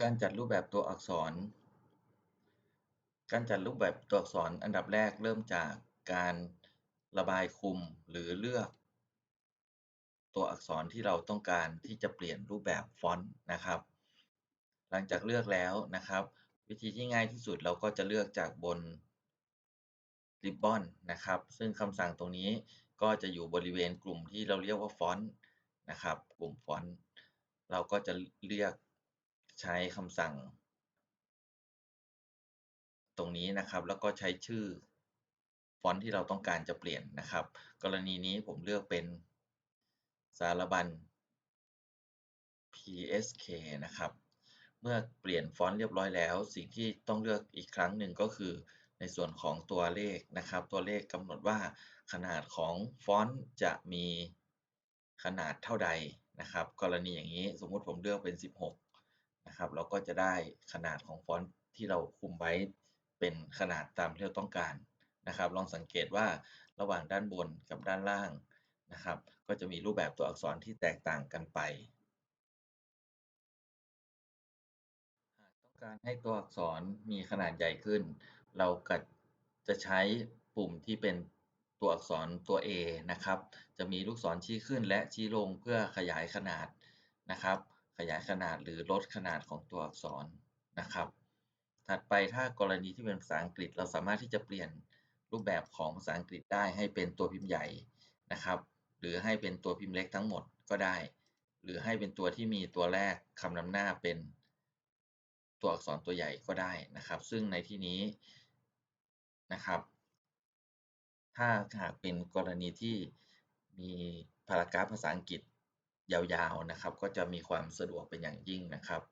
การจัดรูปแบบตัวอักษร การจัดรูปแบบตัวอักษรอันดับแรกเริ่มจากการระบายคุมหรือเลือก ตัวอักษรที่เราต้องการที่จะเปลี่ยนรูปแบบฟอนต์นะครับ หลังจากเลือกแล้วนะครับ วิธีที่ง่ายที่สุดเราก็จะเลือกจากบนริบบอนนะครับ ซึ่งคำสั่งตรงนี้ก็จะอยู่บริเวณกลุ่มที่เราเรียกว่าฟอนต์นะครับ กลุ่มฟอนต์เราก็จะเลือก ใช้คำสั่ง ตรงนี้นะครับ แล้วก็ใช้ชื่อฟอนต์ที่เราต้องการจะเปลี่ยนนะครับ กรณีนี้ผมเลือกเป็นสารบัญ PSK นะครับ เมื่อเปลี่ยนฟอนต์เรียบร้อยแล้ว สิ่งที่ต้องเลือกอีกครั้งหนึ่งก็คือในส่วนของตัวเลขนะครับ ตัวเลขกำหนดว่าขนาดของฟอนต์จะมีขนาดเท่าใดนะครับ กรณีอย่างนี้สมมติผมเลือกเป็น 16 นะครับ เราก็จะได้ขนาดของฟอนต์ที่เราคุมไว้เป็นขนาดตามที่เราต้องการนะครับ ลองสังเกตว่าระหว่างด้านบนกับด้านล่างนะครับ ก็จะมีรูปแบบตัวอักษรที่แตกต่างกันไปหากต้องการให้ตัวอักษรมีขนาดใหญ่ขึ้น เราก็จะใช้ปุ่มที่เป็นตัวอักษรตัว A นะครับ จะมีลูกศรชี้ขึ้นและชี้ลงเพื่อขยายขนาดนะครับ ขยายขนาดหรือลดขนาดของตัวอักษรนะครับ ถัดไปถ้ากรณีที่เป็นภาษาอังกฤษ เราสามารถที่จะเปลี่ยนรูปแบบของภาษาอังกฤษได้ให้เป็นตัวพิมพ์ใหญ่นะครับ หรือให้เป็นตัวพิมพ์เล็กทั้งหมดก็ได้ หรือให้เป็นตัวที่มีตัวแรกคำนำหน้าเป็นตัวอักษรตัวใหญ่ก็ได้นะครับ ซึ่งในที่นี้นะครับ ถ้าหากเป็นกรณีที่มีพารากราฟภาษาอังกฤษ ยาวๆนะครับ ก็จะมีความสะดวกเป็นอย่างยิ่งนะครับ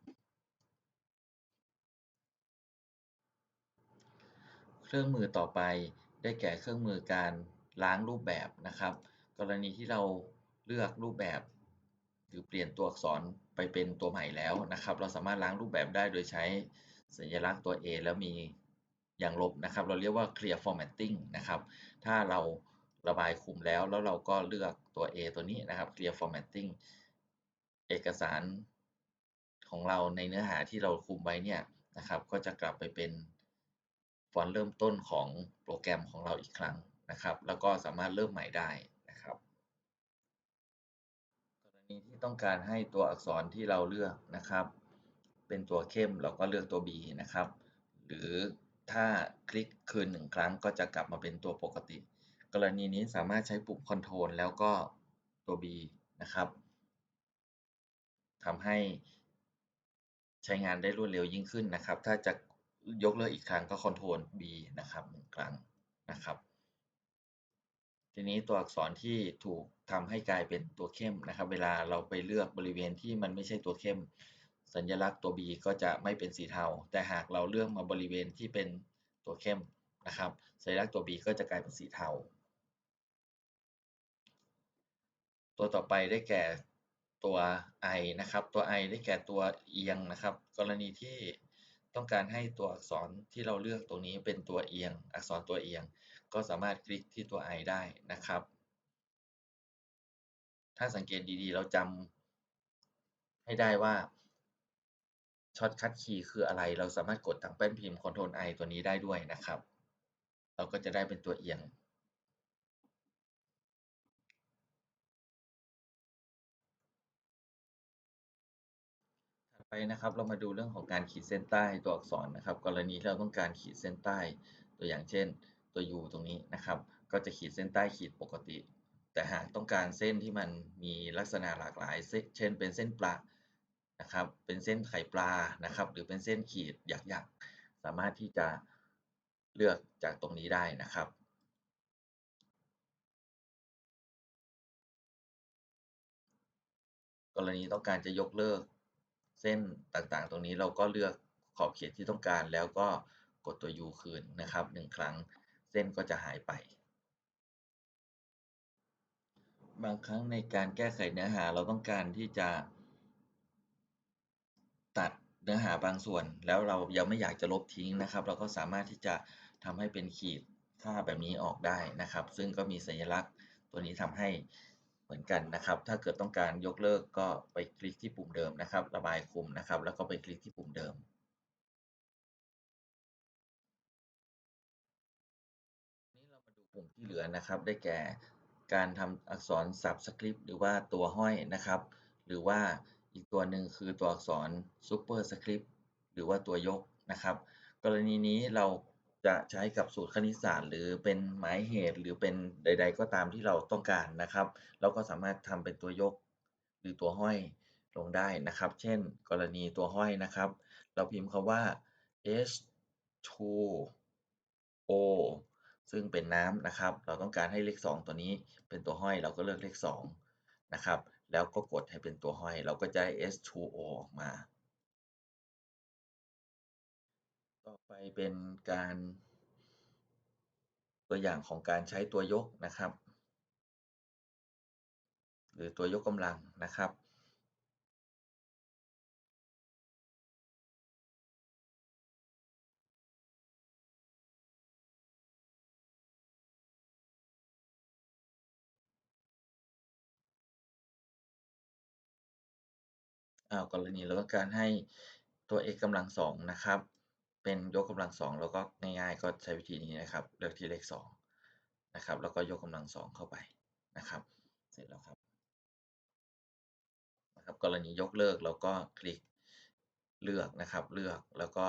เครื่องมือต่อไปได้แก่เครื่องมือการล้างรูปแบบนะครับ กรณีที่เราเลือกรูปแบบ หรือเปลี่ยนตัวอักษรไปเป็นตัวใหม่แล้วนะครับ เราสามารถล้างรูปแบบได้โดยใช้สัญลักษณ์ตัว A แล้วมีอย่างลบนะครับ เราเรียกว่า clear formatting นะครับ ถ้าเรา ระบายคุมแล้ว แล้วเราก็เลือกตัว A ตัวนี้นะครับ clear formatting เอกสารของเราในเนื้อหาที่เราคุมไว้เนี่ยนะครับ ก็จะกลับไปเป็นฟอนต์เริ่มต้นของโปรแกรมของเราอีกครั้งนะครับ แล้วก็สามารถเริ่มใหม่ได้นะครับกรณีที่ต้องการให้ตัวอักษรที่เราเลือกนะครับ เป็นตัวเข้มเราก็เลือกตัว B นะครับ หรือถ้าคลิกคืนหนึ่งครั้งก็จะกลับมาเป็นตัวปกติ กรณีนี้สามารถใช้ปุ่ม Ctrl แล้วก็ตัว B นะครับทำให้ใช้งานได้รวดเร็วยิ่งขึ้นนะครับ ถ้าจะยกเลิกอีกครั้งก็ Ctrl B นะครับหนึ่งครั้งนะครับ ทีนี้ตัวอักษรที่ถูกทำให้กลายเป็นตัวเข้มนะครับ เวลาเราไปเลือกบริเวณที่มันไม่ใช่ตัวเข้ม สัญลักษณ์ตัว B ก็จะไม่เป็นสีเทา แต่หากเราเลือกมาบริเวณที่เป็นตัวเข้มนะครับ สัญลักษณ์ตัว B ก็จะกลายเป็นสีเทา ตัวต่อไปได้แก่ตัว i นะครับ ตัว i ได้แก่ตัวเอียงนะครับ กรณีที่ต้องการให้ตัวอักษรที่เราเลือกตรงนี้เป็นตัวเอียง อักษรตัวเอียง ก็สามารถคลิกที่ตัว i ได้นะครับ ถ้าสังเกตดีๆ เราจำให้ได้ว่าช็อตคัทคีย์คืออะไร เราสามารถกดทางแป้นพิมพ์ Ctrl I ตัวนี้ได้ด้วยนะครับ เราก็จะได้เป็นตัวเอียง ไปนะครับเรามาดูเรื่องของการขีดเส้นใต้ตัวอักษรนะครับ กรณีที่เราต้องการขีดเส้นใต้ตัวอย่างเช่นตัว U ตรงนี้นะครับ ก็จะขีดเส้นใต้ขีดปกติ แต่หากต้องการเส้นที่มันมีลักษณะหลากหลาย เช่น เป็นเส้นปลานะครับเป็นเส้นไข่ปลานะครับ หรือเป็นเส้นขีดหยักๆ สามารถที่จะเลือกจากตรงนี้ได้นะครับกรณีต้องการจะยกเลิก เส้นต่างๆ ตรงนี้เราก็เลือกขอบเขตที่ต้องการ แล้วก็กดตัว U คืนนะครับหนึ่งครั้งเส้นก็จะหายไป บางครั้งในการแก้ไขเนื้อหาเราต้องการที่จะ ตัดเนื้อหาบางส่วน แล้วเรายังไม่อยากจะลบทิ้งนะครับ เราก็สามารถที่จะทำให้เป็นขีดค่าแบบนี้ออกได้นะครับ ซึ่งก็มีสัญลักษณ์ตัวนี้ทำให้ เหมือนกันนะครับ ถ้าเกิดต้องการยกเลิกก็ไปคลิกที่ปุ่มเดิมนะครับ ระบายคุมนะครับ แล้วก็ไปคลิกที่ปุ่มเดิม นี้เรามาดูปุ่มที่เหลือนะครับ ได้แก่การทำอักษร Subscript หรือว่าตัวห้อยนะครับ หรือว่าอีกตัวหนึ่งคือตัวอักษร Superscript หรือว่าตัวยกนะครับ กรณีนี้เรา จะใช้กับสูตรคณิตศาสตร์ หรือเป็นหมายเหตุหรือเป็นใด ๆ ก็ตามที่เราต้องการนะครับ เราก็สามารถทำเป็นตัวยกหรือตัวห้อยลงได้นะครับ เช่น กรณีตัวห้อยนะครับ เราพิมพ์คำว่า H2O ซึ่งเป็นน้ำนะครับ เราต้องการให้เลข 2 ตัวนี้เป็นตัวห้อย เราก็เลือกเลข2นะครับ แล้วก็กดให้เป็นตัวห้อย เราก็จะได้ H2O ออกมา ต่อไปเป็นการตัวอย่างของการใช้ตัวยกนะครับ หรือตัวยกกำลังนะครับอ้าวกรณีเราต้องการให้ตัว x กำลัง2นะครับ เป็นยกกำลัง2แล้วก็ง่ายๆ ก็ใช้วิธีนี้นะครับ เลือกที่เลข2นะครับ แล้วก็ยกกำลัง2เข้าไปนะครับ เสร็จแล้วครับนะครับกรณียกเลิกเราก็คลิกเลือกนะครับ เลือกแล้วก็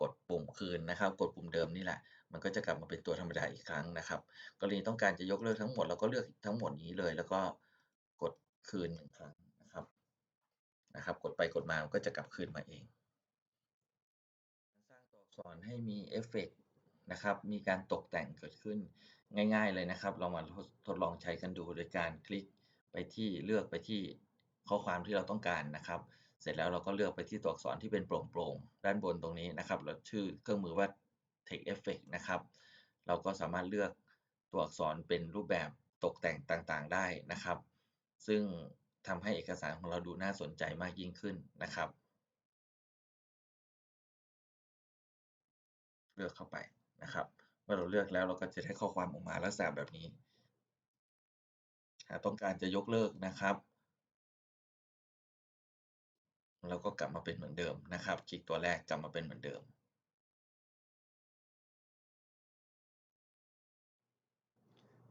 กดปุ่มคืนนะครับ กดปุ่มเดิมนี่แหละ มันก็จะกลับมาเป็นตัวธรรมดาอีกครั้งนะครับ กรณีต้องการจะยกเลิกทั้งหมดเราก็เลือกทั้งหมดนี้เลย แล้วก็กดคืน1ครั้งนะครับนะครับ กดไปกดมามันก็จะกลับคืนมาเอง อักษรให้มีเอฟเฟกต์นะครับ มีการตกแต่งเกิดขึ้นง่าย ๆเลยนะครับ เรามาทดลองใช้กันดูโดยการคลิกไปที่เลือกไปที่ข้อความที่เราต้องการนะครับ เสร็จแล้วเราก็เลือกไปที่ตัวอักษรที่เป็นโปร่งๆ ด้านบนตรงนี้นะครับแล้วชื่อเครื่องมือว่า Text Effect นะครับ เราก็สามารถเลือกตัวอักษรเป็นรูปแบบตกแต่งต่างๆ ได้นะครับ ซึ่งทำให้เอกสารของเราดูน่าสนใจมากยิ่งขึ้นนะครับ เลือกเข้าไปนะครับ เมื่อเราเลือกแล้วเราก็จะได้ข้อความออกมาลักษณะแบบนี้หากต้องการจะยกเลิกนะครับ เราก็กลับมาเป็นเหมือนเดิมนะครับ คลิกตัวแรกกลับมาเป็นเหมือนเดิม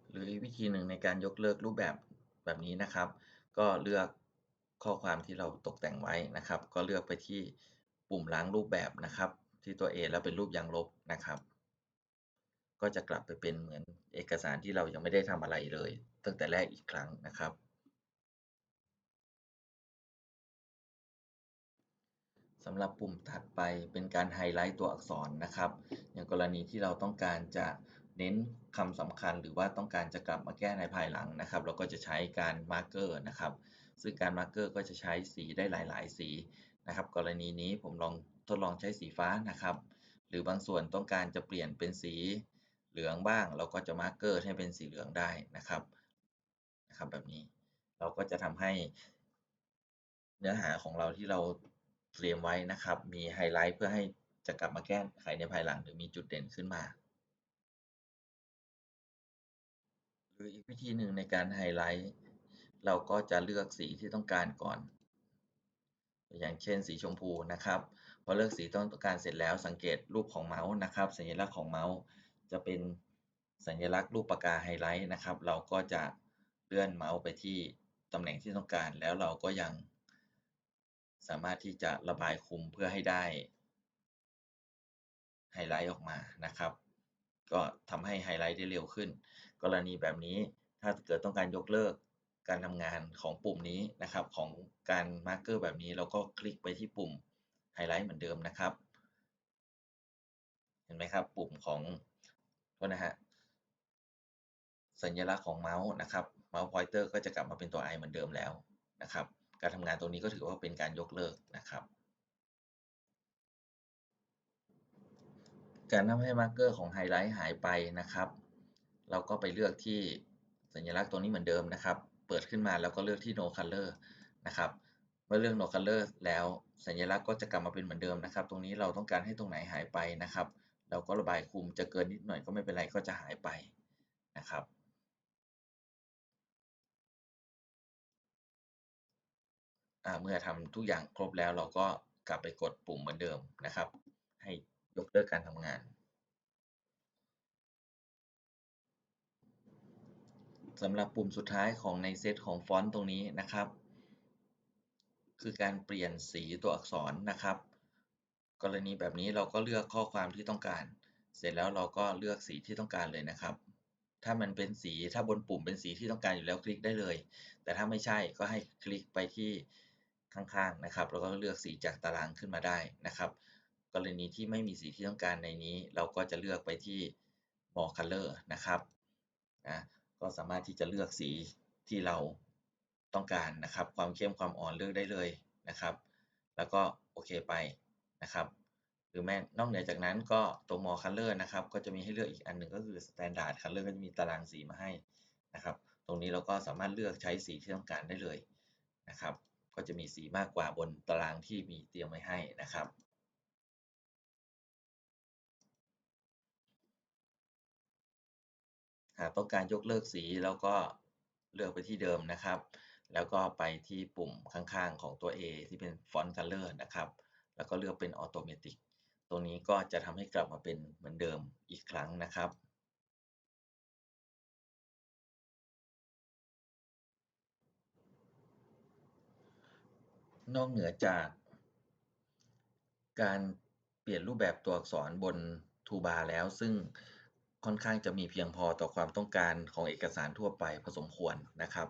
หรืออีกวิธีหนึ่งในการยกเลิกรูปแบบแบบนี้นะครับ ก็เลือกข้อความที่เราตกแต่งไว้นะครับ ก็เลือกไปที่ปุ่มล้างรูปแบบนะครับ ที่ตัว A แล้วเป็นรูปยางลบนะครับ ก็จะกลับไปเป็นเหมือนเอกสารที่เรายังไม่ได้ทำอะไรเลย ตั้งแต่แรกอีกครั้งนะครับ สำหรับปุ่มถัดไปเป็นการไฮไลท์ตัวอักษรนะครับ อย่างกรณีที่เราต้องการจะเน้นคำสำคัญหรือว่าต้องการจะกลับมาแก้ในภายหลังนะครับ เราก็จะใช้การมาร์กเกอร์นะครับ ซึ่งการมาร์กเกอร์ก็จะใช้สีได้หลาย ๆ สีนะครับ กรณีนี้ผมลอง ทดลองใช้สีฟ้านะครับ หรือบางส่วนต้องการจะเปลี่ยนเป็นสีเหลืองบ้าง เราก็จะมาร์กเกอร์ให้เป็นสีเหลืองได้นะครับนะครับ แบบนี้เราก็จะทำให้เนื้อหาของเราที่เราเตรียมไว้นะครับ มีไฮไลท์เพื่อให้จะกลับมาแก้ไขในภายหลังหรือมีจุดเด่นขึ้นมาหรืออีกวิธีหนึ่งในการไฮไลท์เราก็จะเลือกสีที่ต้องการก่อน อย่างเช่นสีชมพูนะครับ พอเลือกสีต้องการเสร็จแล้วสังเกตรูปของเมาส์นะครับ สัญลักษณ์ของเมาส์จะเป็นสัญลักษณ์รูปปากกาไฮไลท์นะครับ เราก็จะเลื่อนเมาส์ไปที่ตำแหน่งที่ต้องการ แล้วเราก็ยังสามารถที่จะระบายคุมเพื่อให้ได้ไฮไลท์ออกมานะครับ ก็ทำให้ไฮไลท์ได้เร็วขึ้น กรณีแบบนี้ถ้าเกิดต้องการยกเลิก การทำงานของปุ่มนี้นะครับ ของการมาร์กเกอร์แบบนี้เราก็คลิกไปที่ปุ่มไฮไลท์เหมือนเดิมนะครับ เห็นไหมครับ ปุ่มของโทษนะฮะสัญลักษณ์ของเมาส์นะครับเมาส์พอยเตอร์ก็จะกลับมาเป็นตัว i เหมือนเดิมแล้วนะครับ การทำงานตรงนี้ก็ถือว่าเป็นการยกเลิกนะครับ การทำให้มาร์กเกอร์ของไฮไลท์หายไปนะครับ เราก็ไปเลือกที่สัญลักษณ์ตัวนี้เหมือนเดิมนะครับ เปิดขึ้นมาแล้วก็เลือกที่ no color นะครับเมื่อเลือก no color แล้วสัญลักษณ์ก็จะกลับมาเป็นเหมือนเดิมนะครับ ตรงนี้เราต้องการให้ตรงไหนหายไปนะครับ เราก็ระบายคุมจะเกินนิดหน่อยก็ไม่เป็นไรก็จะหายไปนะครับ เมื่อทำทุกอย่างครบแล้วเราก็กลับไปกดปุ่มเหมือนเดิมนะครับ ให้ยกเลิกการทำงาน สำหรับปุ่มสุดท้ายของในเซตของฟอนต์ตรงนี้นะครับ คือการเปลี่ยนสีตัวอักษรนะครับ กรณีแบบนี้เราก็เลือกข้อความที่ต้องการ เสร็จแล้วเราก็เลือกสีที่ต้องการเลยนะครับ ถ้ามันเป็นสีถ้าบนปุ่มเป็นสีที่ต้องการอยู่แล้วคลิกได้เลย แต่ถ้าไม่ใช่ก็ให้คลิกไปที่ข้างๆนะครับ แล้วก็เลือกสีจากตารางขึ้นมาได้นะครับ กรณีที่ไม่มีสีที่ต้องการในนี้ เราก็จะเลือกไปที่ more color นะครับนะ ก็สามารถที่จะเลือกสีที่เราต้องการนะครับ ความเข้มความอ่อนเลือกได้เลยนะครับ แล้วก็โอเคไปนะครับ หรือแม้นอกเหนือจากนั้นก็ตัว more color นะครับ ก็จะมีให้เลือกอีกอันหนึ่งก็คือ standard color ก็จะมีตารางสีมาให้นะครับ ตรงนี้เราก็สามารถเลือกใช้สีที่ต้องการได้เลยนะครับ ก็จะมีสีมากกว่าบนตารางที่มีเตรียมไว้ให้นะครับากต้องการยกเลิกสีเราก็เลือกไปที่เดิมนะครับ แล้วก็ไปที่ปุ่มข้างๆของตัว A ที่เป็น Font Color นะครับ แล้วก็เลือกเป็น Automatic ตรงนี้ก็จะทำให้กลับมาเป็นเหมือนเดิมอีกครั้งนะครับนอกเหนือจากการเปลี่ยนรูปแบบตัวอักษรบน Toolbar แล้วซึ่ง ค่อนข้างจะมีเพียงพอต่อความต้องการของเอกสารทั่วไปพอสมควรนะครับ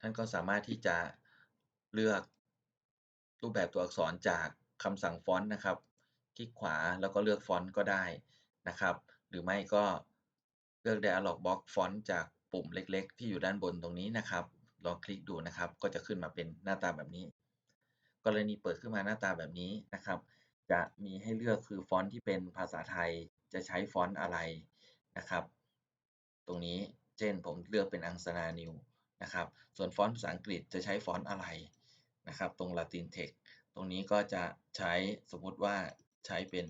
ท่านก็สามารถที่จะเลือกรูปแบบตัวอักษรจากคำสั่งฟอนต์นะครับ คลิกขวาแล้วก็เลือกฟอนต์ก็ได้นะครับ หรือไม่ก็เลือก Dialog Box ฟอนต์จากปุ่มเล็ก ๆ ที่อยู่ด้านบนตรงนี้นะครับ ลองคลิกดูนะครับ ก็จะขึ้นมาเป็นหน้าตาแบบนี้ กรณีเปิดขึ้นมาหน้าตาแบบนี้นะครับ จะมีให้เลือกคือฟอนต์ที่เป็นภาษาไทย จะใช้ฟอนต์อะไรนะครับ ตรงนี้เช่นผมเลือกเป็นอังสนานิวนะครับ ส่วนฟอนต์ภาษาอังกฤษจะใช้ฟอนต์อะไรนะครับ ตรง Latin Text ตรงนี้ก็จะใช้สมมติว่าใช้เป็น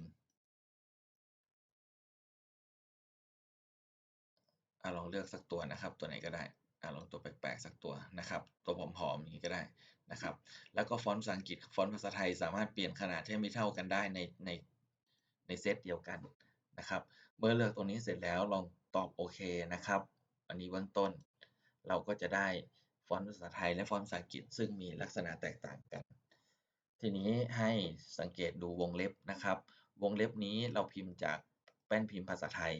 อลองเลือกสักตัวนะครับ ตัวไหนก็ได้อลองตัวแปลกๆสักตัวนะครับ ตัวผอมๆอย่างนี้ก็ได้นะครับ แล้วก็ฟอนต์ภาษาอังกฤษฟอนต์ภาษาไทยสามารถเปลี่ยนขนาดให้ไม่เท่ากันได้ในในในเซตเดียวกัน นะครับ เมื่อเลือกตรงนี้เสร็จแล้วลองตอบโอเคนะครับ อันนี้เบื้องต้น เราก็จะได้ฟอนต์ภาษาไทยและฟอนต์ภาษาอังกฤษซึ่งมีลักษณะแตกต่างกัน ทีนี้ให้สังเกตดูวงเล็บนะครับ วงเล็บนี้เราพิมพ์จากแป้นพิมพ์ภาษาไทย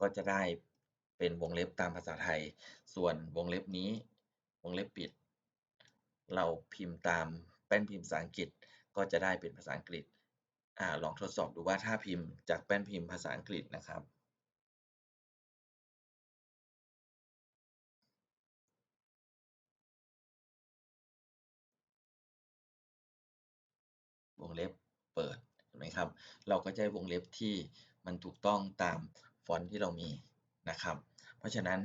ก็จะได้เป็นวงเล็บตามภาษาไทย ส่วนวงเล็บนี้วงเล็บปิด เราพิมพ์ตามแป้นพิมพ์ภาษาอังกฤษ ก็จะได้เป็นภาษาอังกฤษ อลองทดสอบดูว่าถ้าพิมพ์จากแป้นพิมพ์ภาษาอังกฤษนะครับ วงเล็บเปิดเห็นไหมครับ เราก็จะได้วงเล็บที่มันถูกต้องตามฟอนต์ที่เรามีนะครับ เพราะฉะนั้น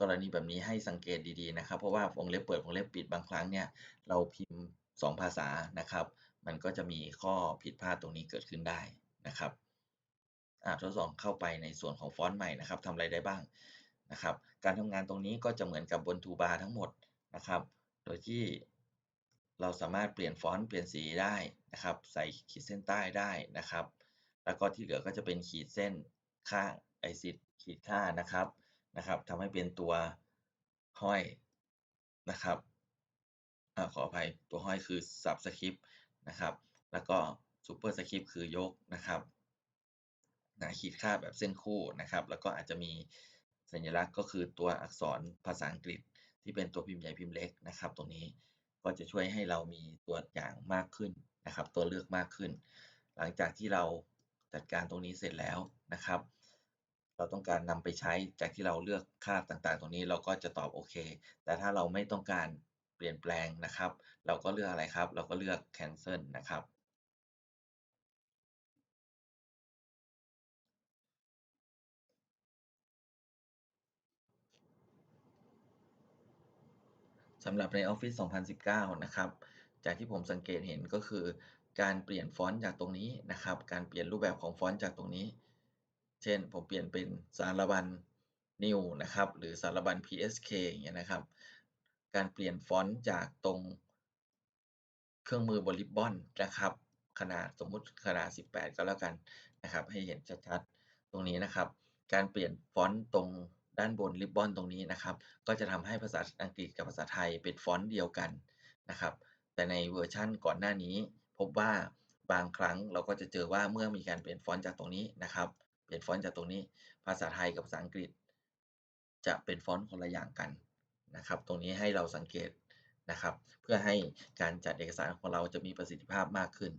กรณีแบบนี้ให้สังเกตดีๆนะครับ เพราะว่าวงเล็บเปิดวงเล็บปิดบางครั้งเนี่ยเราพิมพ์ 2 ภาษานะครับ มันก็จะมีข้อผิดพลาดตรงนี้เกิดขึ้นได้นะครับทดสอบเข้าไปในส่วนของฟอนต์ใหม่นะครับทำอะไรได้บ้างนะครับ การทำงานตรงนี้ก็จะเหมือนกับบนทูบาร์ทั้งหมดนะครับ โดยที่เราสามารถเปลี่ยนฟอนต์เปลี่ยนสีได้นะครับ ใส่ขีดเส้นใต้ได้นะครับ แล้วก็ที่เหลือก็จะเป็นขีดเส้นค่าไอซิดขีดค่านะครับนะครับทำให้เป็นตัวห้อยนะครับอขออภัยตัวห้อยคือ subscript นะครับ แล้วก็ superscript คือยกนะครับนะขีดค่าแบบเส้นคู่นะครับ แล้วก็อาจจะมีสัญลักษณ์ก็คือตัวอักษรภาษาอังกฤษ ที่เป็นตัวพิมพ์ใหญ่พิมพ์เล็กนะครับ ตรงนี้ก็จะช่วยให้เรามีตัวอย่างมากขึ้นนะครับ ตัวเลือกมากขึ้น หลังจากที่เราจัดการตรงนี้เสร็จแล้วนะครับ เราต้องการนำไปใช้จากที่เราเลือกค่าต่างๆ ตรงนี้เราก็จะตอบโอเค แต่ถ้าเราไม่ต้องการ ลี่ยนแปลงนะครับ เราก็เลือกอะไรครับ เราก็เลือก cancel นะครับ สำหรับใน Office 2019 นะครับ จากที่ผมสังเกตเห็นก็คือ การเปลี่ยนฟอนต์จากตรงนี้นะครับ การเปลี่ยนรูปแบบของฟอนต์จากตรงนี้ เช่น ผมเปลี่ยนเป็นสารบัญ new นะครับ หรือสารบัญ psk อย่างเงี้ยนะครับ การเปลี่ยนฟอนต์จากตรงเครื่องมือบนริบบอนนะครับ ขนาดสมมุติขนาด 18 ก็แล้วกันนะครับ ให้เห็นชัดๆ ตรงนี้นะครับ การเปลี่ยนฟอนต์ตรงด้านบนริบบอนตรงนี้นะครับ ก็จะทำให้ภาษาอังกฤษกับภาษาไทยเป็นฟอนต์เดียวกันนะครับ แต่ในเวอร์ชันก่อนหน้านี้ พบว่าบางครั้งเราก็จะเจอว่าเมื่อมีการเปลี่ยนฟอนต์จากตรงนี้นะครับ เปลี่ยนฟอนต์จากตรงนี้ ภาษาไทยกับภาษาอังกฤษ จะเป็นฟอนต์คนละอย่างกัน นะครับ ตรงนี้ให้เราสังเกตนะครับ เพื่อให้การจัดเอกสารของเราจะมีประสิทธิภาพมากขึ้น